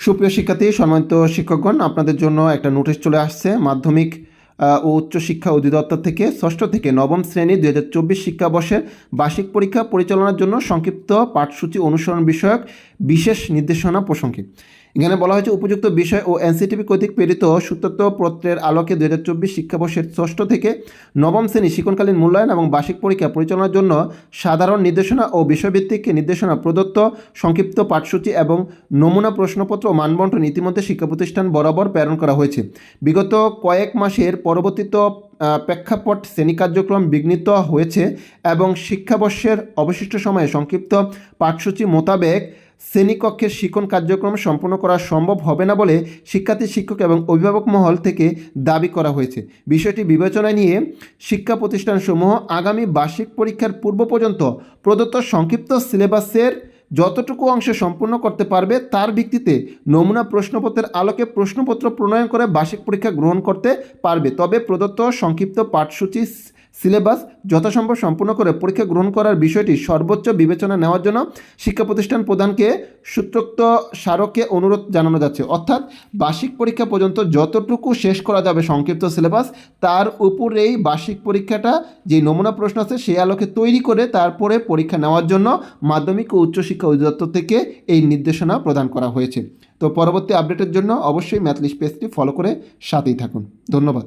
সুপ্রিয় শিক্ষার্থী, সম্মানিত শিক্ষকগণ, আপনাদের জন্য একটা নোটিশ চলে আসছে। মাধ্যমিক ও উচ্চ শিক্ষা অধিদপ্তর থেকে ষষ্ঠ থেকে নবম শ্রেণি দুই হাজার চব্বিশ শিক্ষাবর্ষের বার্ষিক পরীক্ষা পরিচালনার জন্য সংক্ষিপ্ত পাঠসূচি অনুসরণ বিষয়ক বিশেষ নির্দেশনা প্রসঙ্গে। এখানে বলা হয়েছে, উপযুক্ত বিষয় ও এনসিটিভি কর্তৃক প্রেরিত সূত্রত্ব পত্রের আলোকে দুই হাজার চব্বিশ শিক্ষাবর্ষের ষষ্ঠ থেকে নবম শ্রেণি শিক্ষণকালীন মূল্যায়ন এবং বার্ষিক পরীক্ষা পরিচালনার জন্য সাধারণ নির্দেশনা ও বিষয়ভিত্তিক নির্দেশনা প্রদত্ত সংক্ষিপ্ত পাঠসূচি এবং নমুনা প্রশ্নপত্র ও মানবন্টন ইতিমধ্যে শিক্ষা প্রতিষ্ঠান বরাবর প্রেরণ করা হয়েছে। বিগত কয়েক মাসের পরবর্তীত প্রেক্ষাপট শ্রেণি কার্যক্রম বিঘ্নিত হয়েছে এবং শিক্ষাবর্ষের অবশিষ্ট সময়ে সংক্ষিপ্ত পাঠসূচি মোতাবেক শ্রেণীকক্ষের শিক্ষণ কার্যক্রম সম্পন্ন করা সম্ভব হবে না বলে শিক্ষার্থী, শিক্ষক এবং অভিভাবক মহল থেকে দাবি করা হয়েছে। বিষয়টি বিবেচনায় নিয়ে শিক্ষা প্রতিষ্ঠানসমূহ আগামী বার্ষিক পরীক্ষার পূর্ব পর্যন্ত প্রদত্ত সংক্ষিপ্ত সিলেবাসের যতটুকু অংশ সম্পূর্ণ করতে পারবে তার ভিত্তিতে নমুনা প্রশ্নপত্রের আলোকে প্রশ্নপত্র প্রণয়ন করে বার্ষিক পরীক্ষা গ্রহণ করতে পারবে। তবে প্রদত্ত সংক্ষিপ্ত পাঠসূচি সিলেবাস যথাসম্ভব সম্পূর্ণ করে পরীক্ষা গ্রহণ করার বিষয়টি সর্বোচ্চ বিবেচনা নেওয়ার জন্য শিক্ষা প্রতিষ্ঠান প্রধানকে সূত্রোক্ত স্মারকে অনুরোধ জানানো যাচ্ছে। অর্থাৎ বার্ষিক পরীক্ষা পর্যন্ত যতটুকু শেষ করা যাবে সংক্ষিপ্ত সিলেবাস, তার উপরেই বার্ষিক পরীক্ষাটা যে নমুনা প্রশ্ন আছে সেই আলোকে তৈরি করে তারপরে পরীক্ষা নেওয়ার জন্য মাধ্যমিক ও উচ্চশিক্ষা অধিদপ্তর থেকে এই নির্দেশনা প্রদান করা হয়েছে। তো পরবর্তী আপডেটের জন্য অবশ্যই ম্যাথলিস্ট পেজটি ফলো করে সাথেই থাকুন। ধন্যবাদ।